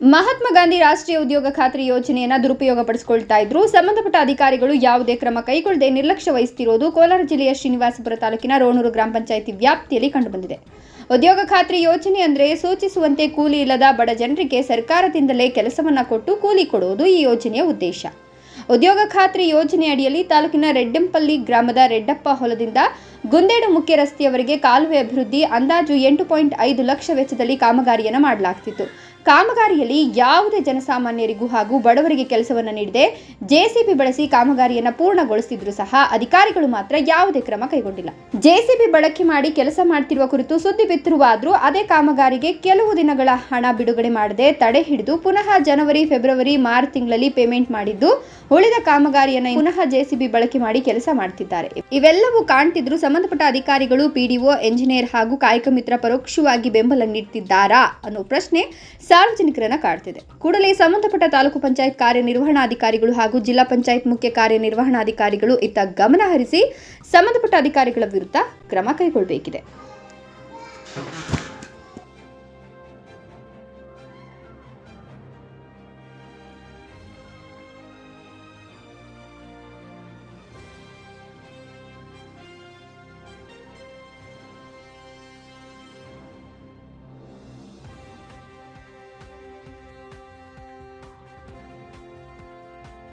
ಮಹಾತ್ಮ ಗಾಂಧಿ ರಾಷ್ಟ್ರೀಯ ಉದ್ಯೋಗ ಖಾತ್ರಿ ಯೋಜನೆಯನ್ನು ದುರುಪಯೋಗ ಪಡಿಸಿಕೊಳ್ತಾ ಇದ್ರು. ಸಂಬಂಧಪಟ್ಟ ಅಧಿಕಾರಿಗಳು ಯಾವುದೇ ಕ್ರಮ ಕೈಗೊಳ್ಳದೆ ನಿರ್ಲಕ್ಷ್ಯ ವಹಿಸುತ್ತಿರುವುದು ಕೋಲಾರ ಜಿಲ್ಲೆಯ ಶ್ರೀನಿವಾಸಪುರ ತಾಲೂಕಿನ ರೋಣೂರು ಗ್ರಾಮ ಪಂಚಾಯಿತಿ ವ್ಯಾಪ್ತಿಯಲ್ಲಿ ಕಂಡುಬಂದಿದೆ. ಉದ್ಯೋಗ ಖಾತ್ರಿ ಯೋಜನೆ ಅಂದರೆ ಸೂಚಿಸುವಂತೆ ಕೂಲಿ ಇಲ್ಲದ ಬಡ ಜನರಿಗೆ ಸರ್ಕಾರದಿಂದಲೇ ಕೆಲಸವನ್ನು ಕೊಟ್ಟು ಕೂಲಿ ಕೊಡುವುದು ಈ ಯೋಜನೆಯ ಉದ್ದೇಶ. ಉದ್ಯೋಗ ಖಾತ್ರಿ ಯೋಜನೆ ಅಡಿಯಲ್ಲಿ ತಾಲೂಕಿನ ರೆಡ್ಡಂಪಲ್ಲಿ ಗ್ರಾಮದ ರೆಡ್ಡಪ್ಪ ಹೊಲದಿಂದ ಗುಂದೇಡು ಮುಖ್ಯ ರಸ್ತೆಯವರೆಗೆ ಕಾಲುವೆ ಅಭಿವೃದ್ಧಿ ಅಂದಾಜು ಎಂಟು ಪಾಯಿಂಟ್ ಐದು ಲಕ್ಷ ವೆಚ್ಚದಲ್ಲಿ ಕಾಮಗಾರಿಯನ್ನು ಮಾಡಲಾಗ್ತಿತ್ತು. ಕಾಮಗಾರಿಯಲ್ಲಿ ಯಾವುದೇ ಜನಸಾಮಾನ್ಯರಿಗೂ ಹಾಗೂ ಬಡವರಿಗೆ ಕೆಲಸವನ್ನು ನೀಡದೆ ಜೆಸಿಬಿ ಬಳಸಿ ಕಾಮಗಾರಿಯನ್ನು ಪೂರ್ಣಗೊಳಿಸಿದ್ರು ಸಹ ಅಧಿಕಾರಿಗಳು ಮಾತ್ರ ಯಾವುದೇ ಕ್ರಮ ಕೈಗೊಂಡಿಲ್ಲ. ಜೆಸಿಬಿ ಬಳಕೆ ಮಾಡಿ ಕೆಲಸ ಮಾಡ್ತಿರುವ ಕುರಿತು ಸುದ್ದಿ ಬಿತ್ತಿರುವಾದರೂ ಅದೇ ಕಾಮಗಾರಿಗೆ ಕೆಲವು ದಿನಗಳ ಹಣ ಬಿಡುಗಡೆ ಮಾಡದೆ ತಡೆ ಹಿಡಿದು ಪುನಃ ಜನವರಿ, ಫೆಬ್ರವರಿ, ಮಾರ್ಚ್ ತಿಂಗಳಲ್ಲಿ ಪೇಮೆಂಟ್ ಮಾಡಿದ್ದು ಉಳಿದ ಕಾಮಗಾರಿಯನ್ನು ಪುನಃ ಜೆಸಿಬಿ ಬಳಕೆ ಮಾಡಿ ಕೆಲಸ ಮಾಡ್ತಿದ್ದಾರೆ. ಇವೆಲ್ಲವೂ ಕಾಣ್ತಿದ್ರು ಸಂಬಂಧಪಟ್ಟ ಅಧಿಕಾರಿಗಳು, ಪಿಡಿಒ, ಎಂಜಿನಿಯರ್ ಹಾಗೂ ಕಾಯಕ ಮಿತ್ರ ಪರೋಕ್ಷವಾಗಿ ಬೆಂಬಲ ನೀಡ್ತಿದ್ದಾರಾ ಅನ್ನೋ ಪ್ರಶ್ನೆ ಸಾರ್ವಜನಿಕರನ್ನ ಕಾಡ್ತಿದೆ. ಕೂಡಲೇ ಸಂಬಂಧಪಟ್ಟ ತಾಲೂಕು ಪಂಚಾಯತ್ ಕಾರ್ಯನಿರ್ವಹಣಾಧಿಕಾರಿಗಳು ಹಾಗೂ ಜಿಲ್ಲಾ ಪಂಚಾಯತ್ ಮುಖ್ಯ ಕಾರ್ಯನಿರ್ವಹಣಾಧಿಕಾರಿಗಳು ಇತ್ತ ಗಮನ ಹರಿಸಿ ಸಂಬಂಧಪಟ್ಟ ಅಧಿಕಾರಿಗಳ ವಿರುದ್ಧ ಕ್ರಮ ಕೈಗೊಳ್ಳಬೇಕಿದೆ